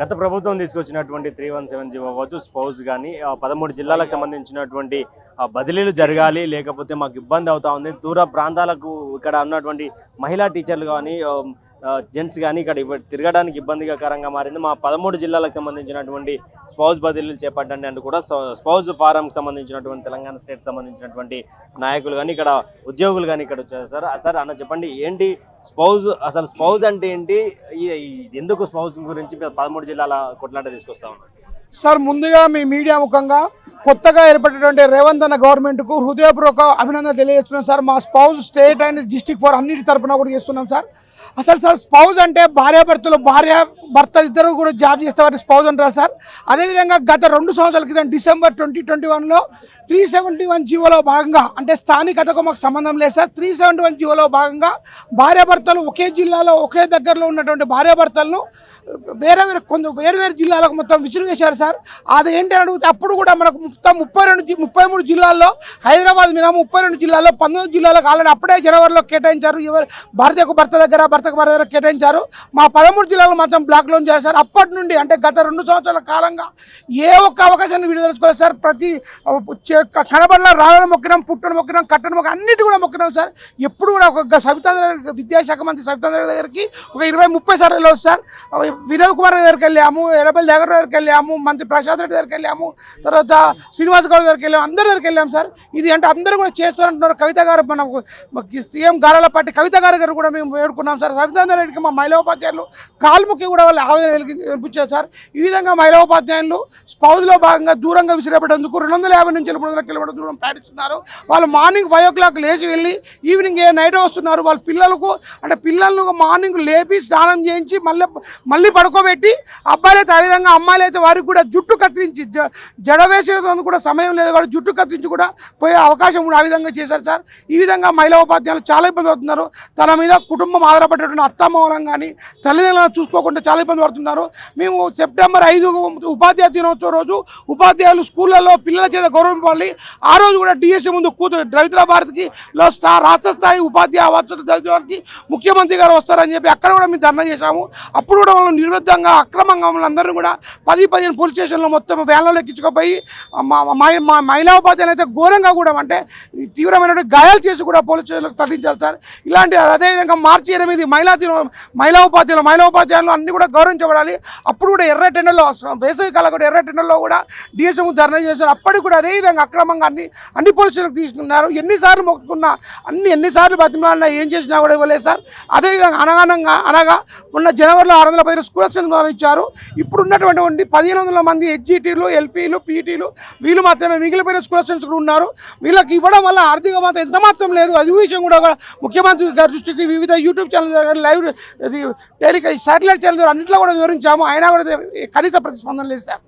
గత ప్రభుత్వం తీసుకొచ్చినటువంటి త్రీ వన్ సెవెన్ జీవో అవ్వచ్చు స్పౌస్ కానీ పదమూడు జిల్లాలకు సంబంధించినటువంటి బదిలీలు జరగాలి లేకపోతే మాకు ఇబ్బంది అవుతా ఉంది. దూర ప్రాంతాలకు ఇక్కడ ఉన్నటువంటి మహిళా టీచర్లు కానీ జెంట్స్ కానీ ఇక్కడ తిరగడానికి తిరగడానికి ఇబ్బందికరంగా మారింది. మా పదమూడు జిల్లాలకు సంబంధించినటువంటి స్పౌజ్ బదిలీలు చేపట్టండి అంటూ కూడా స్పౌజ్ ఫారంకి సంబంధించినటువంటి తెలంగాణ స్టేట్ సంబంధించినటువంటి నాయకులు కానీ ఇక్కడ ఉద్యోగులు కానీ ఇక్కడ వచ్చారు. సార్ సార్ అన్న చెప్పండి ఏంటి స్పౌజ్ అసలు స్పౌజ్ అంటే ఏంటి? ఈ- ఎందుకు స్పౌజ్ గురించి పదమూడు జిల్లాల కొట్లాట తీసుకొస్తా ఉన్నారు? సార్ ముందుగా మీ మీడియా ముఖంగా కొత్తగా ఏర్పడినటువంటి రేవంత్ అన్న గవర్నమెంట్కు హృదయపూర్వక అభినందన తెలియజేస్తున్నాం సార్. మా spouse state and district four అన్నిటి తరపున కూడా చేస్తున్నాం సార్. అసలు సార్ స్పౌజ్ అంటే భార్యాభర్తలు భార్య భర్త ఇద్దరు కూడా జాబ్ చేసేవారిని స్పౌజ్ అంటారు సార్. అదేవిధంగా గత రెండు సంవత్సరాల క్రితం డిసెంబర్ ట్వంటీ ట్వంటీ వన్లో త్రీ సెవెంటీ వన్ జీవోలో భాగంగా అంటే స్థానికతకు మాకు సంబంధం లేదు సార్. త్రీ సెవెంటీ వన్ జీవోలో భాగంగా భార్యాభర్తలు ఒకే జిల్లాలో ఒకే దగ్గరలో ఉన్నటువంటి భార్యాభర్తలను వేరే వేరే కొంత వేరు వేరు జిల్లాలకు మొత్తం విసిరివేశారు సార్. సార్. అది ఏంటి అని అడిగితే అప్పుడు కూడా మనకు మొత్తం ముప్పై రెండు ముప్పై మూడు జిల్లాల్లో హైదరాబాద్ మినహా ముప్పై రెండు జిల్లాల్లో పంతొమ్మిది జిల్లాలకు ఆల్రెడీ అప్పుడే జనవరిలో కేటాయించారు. ఎవరు భారతకు భర్త దగ్గర భర్తకు భర్త దగ్గర కేటాయించారు. మా పదమూడు జిల్లాలు మాత్రం బ్లాక్ లోన్ సార్ అప్పటి నుండి అంటే గత రెండు సంవత్సరాల కాలంగా ఏ ఒక్క అవకాశాన్ని విడుదల సార్. ప్రతి చే- కనబడిన రాళ్ళను మొక్కినాం పుట్టను మొక్కినాం కట్టను మొక్క అన్నిటి కూడా మొక్కినాం సార్. ఎప్పుడు కూడా ఒక సవితాంధ్ర విద్యాశాఖ మంత్రి సవితాంధ్ర దగ్గరికి ఒక ఇరవై ముప్పై సార్లు వెళ్ళొచ్చు సార్. వినోద్ కుమార్ దగ్గరికి వెళ్ళాము ఎర్రబెల్లి దగ్గర దగ్గరికి వెళ్ళాము మంత్రి ప్రసాద్ రెడ్డి దగ్గరికి వెళ్ళాము. తర్వాత శ్రీనివాస్ గౌడ్ దగ్గరికి వెళ్ళాము. అందరి దగ్గరికి వెళ్ళాము సార్. ఇది అంటే అందరూ కూడా చేస్తారంటున్నారు. కవిత గారు మనం సీఎం గారాల పార్టీ కవిత గారి గారు కూడా మేము వేడుకున్నాం సార్. సవితాంధ్ర రెడ్డికి మా మహిళా ఉపాధ్యాయులు కాల్ముఖి కూడా వాళ్ళు ఆవేదన వెలిగి వెలిపించారు సార్. ఈ విధంగా మహిళా ఉపాధ్యాయులు స్పౌజ్లో భాగంగా దూరంగా విసిరేపడేందుకు రెండు వందల యాభై నుంచి మూడు వందల కిలోమీటర్ దూరం ప్రయాణిస్తున్నారు. వాళ్ళు మార్నింగ్ ఫైవ్ ఓ క్లాక్ లేచి వెళ్ళి ఈవినింగ్ ఏ నైట్ వస్తున్నారు. వాళ్ళ పిల్లలకు అంటే పిల్లలను మార్నింగ్ లేపి స్నానం చేయించి మళ్ళీ మళ్ళీ పడుకోబెట్టి అబ్బాయిలు అయితే ఆ విధంగా అమ్మాయిలు అయితే వారికి కూడా జుట్టు కత్తిరించి జ- జడ వేసేదానికి కూడా సమయం లేదు కాబట్టి జుట్టు కత్తిరించి కూడా పోయే అవకాశం కూడా ఆ విధంగా చేశారు సార్. ఈ విధంగా మహిళా ఉపాధ్యాయులు చాలా ఇబ్బంది పడుతున్నారు. తన మీద కుటుంబం ఆధారపడేటువంటి అత్తమ్మలం కానీ తల్లిదండ్రులను చూసుకోకుండా చాలా ఇబ్బంది పడుతున్నారు. మేము సెప్టెంబర్ ఐదు ఉపాధ్యాయ దినోత్సవం రోజు ఉపాధ్యాయులు స్కూళ్ళల్లో పిల్లల చేత గౌరవం ఇవ్వాలి ఆ రోజు కూడా డిఎస్సీ ముందు కూతురు రవీంద్ర భారతికి లో స్టా రాష్ట్ర స్థాయి ఉపాధ్యాయ అవార్డు ముఖ్యమంత్రి గారు వస్తారని చెప్పి అక్కడ కూడా మేము ధర్నా చేశాము. అప్పుడు కూడా వాళ్ళు నిర్విధంగా అక్రమంగా మమ్మల్ని కూడా పది పదిహేను పోలీస్ స్టేషన్లో మొత్తం వ్యాన్లో ఎక్కించుకుపోయి మా- మా మా మహిళా అయితే ఘోరంగా కూడా అంటే ఈ తీవ్రమైనటువంటి గాయాలు చేసి కూడా పోలీస్ స్టేషన్లకు తరలించాలి సార్. ఇలాంటి అదేవిధంగా మార్చి ఎనిమిది మహిళా మహిళా ఉపాధ్యాయులు మహిళా ఉపాధ్యాయులు అన్ని కూడా గౌరవించబడాలి. అప్పుడు కూడా ఎర్ర టెండర్లో వేసవి కాలం కూడా ఎర్ర టెండర్లో కూడా డిఎస్ఎం ధర్నా చేశారు. అప్పటికి కూడా అదేవిధంగా అక్రమంగా అన్ని అన్ని పోలీస్ స్టేషన్లకు తీసుకున్నారు. ఎన్నిసార్లు మొక్కుకున్నా అన్ని ఎన్నిసార్లు బతిమాలినా ఏం చేసినా కూడా ఇవ్వలేదు సార్. అదేవిధంగా అనగానంగా అనగా మొన్న జనవరిలో ఆరు వందల పదిహేను స్కూల్ ఇచ్చారు. ఇప్పుడు ఉన్నటువంటి పదిహేను వందల మంది హెచ్జిటీలు ఎల్పీలు పీటీలు వీళ్ళు మాత్రమే మిగిలిపోయిన స్కూల్ అసిస్టెంట్స్ కూడా ఉన్నారు. వీళ్ళకి ఇవ్వడం వల్ల ఆర్థిక మాత్రం ఎంత మాత్రం లేదు. అది విషయం కూడా ముఖ్యమంత్రి గారి దృష్టికి వివిధ యూట్యూబ్ ఛానల్ ద్వారా లైవ్ టెలికా శాటిలైట్ ఛానల్ ద్వారా అన్నింటిలో కూడా వివరించాము. అయినా కూడా కనీస ప్రతిస్పందన లేదు సార్